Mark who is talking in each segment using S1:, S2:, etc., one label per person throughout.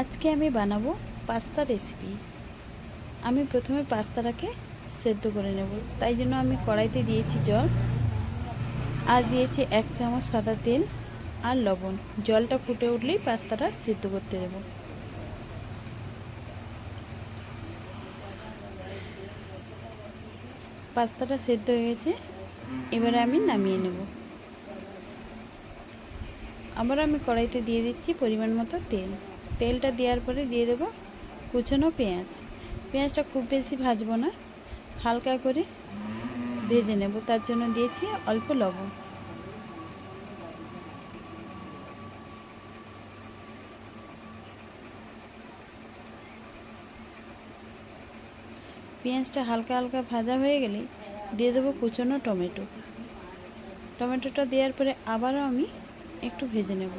S1: আজকে আমি বানাবো পাস্তা রেসিপি আমি প্রথমে পাস্তাটাকে সেদ্ধ করে নেব। তাই জন্য আমি কড়াইতে দিয়েছি জল, আর দিয়েছি এক চামচ সাদা তেল আর লবণ। জলটা ফুটে উঠলেই পাস্তাটা সেদ্ধ করতে দেবো। পাস্তাটা সেদ্ধ হয়ে গেছে। এবারে আমি নামিয়ে নেব। আবার আমি কড়াইতে দিয়ে দিচ্ছি পরিমাণ মতো তেল। তেলটা দেওয়ার পরে দিয়ে দেবো কুচনো পেঁয়াজ। পেঁয়াজটা খুব বেশি ভাজবো না, হালকা করে ভেজে নেব। তার জন্য দিয়েছি অল্প লবণ। পেঁয়াজটা হালকা হালকা ভাজা হয়ে গেলে দিয়ে দেবো কুচনো টমেটো। টমেটোটা দেওয়ার পরে আবারও আমি একটু ভেজে নেব।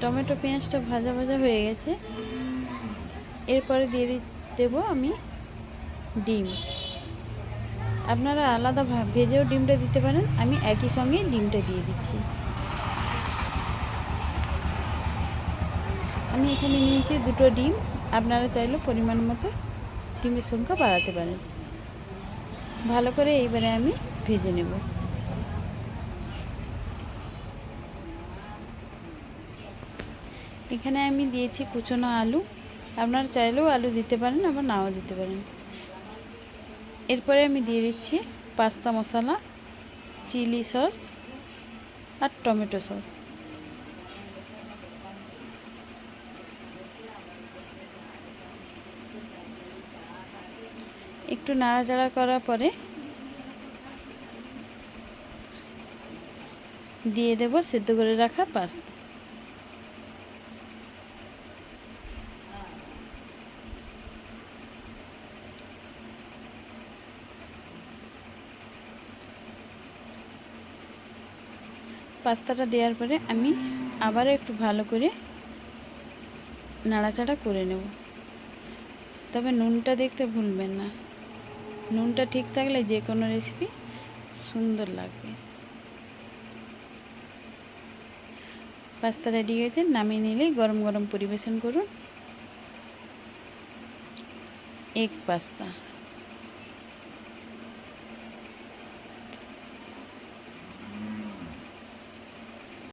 S1: টমেটো পেঁয়াজটা ভাজা ভাজা হয়ে গেছে। এরপরে দিয়ে দেবো আমি ডিম। আপনারা আলাদা ভেজেও ডিমটা দিতে পারেন, আমি একই সঙ্গে ডিমটা দিয়ে দিচ্ছি। আমি এখানে নিয়েছি দুটো ডিম, আপনারা চাইলে পরিমাণ মতো ডিমের সংখ্যা বাড়াতে পারেন। ভালো করে এইবারে আমি ভেজে নেব। এখানে আমি দিয়েছি কুচনো আলু। আপনারা চাইলেও আলু দিতে পারেন, আবার নাও দিতে পারেন। এরপরে আমি দিয়ে দিচ্ছি পাস্তা মশলা, চিলি সস আর টমেটো সস। একটু নাড়াচাড়া করার পরে দিয়ে দেব সেদ্ধ করে রাখা পাস্তা। পাস্তাটা দেওয়ার পরে আমি আবার একটু ভালো করে নাড়াচাড়া করে নেব। তবে নুনটা দেখতে ভুলবেন না। নুনটা ঠিক থাকলে যে কোনো রেসিপি সুন্দর লাগবে। পাস্তা রেডি হয়েছে, নামিয়ে নিলেই গরম গরম পরিবেশন করুন। এক পাস্তা।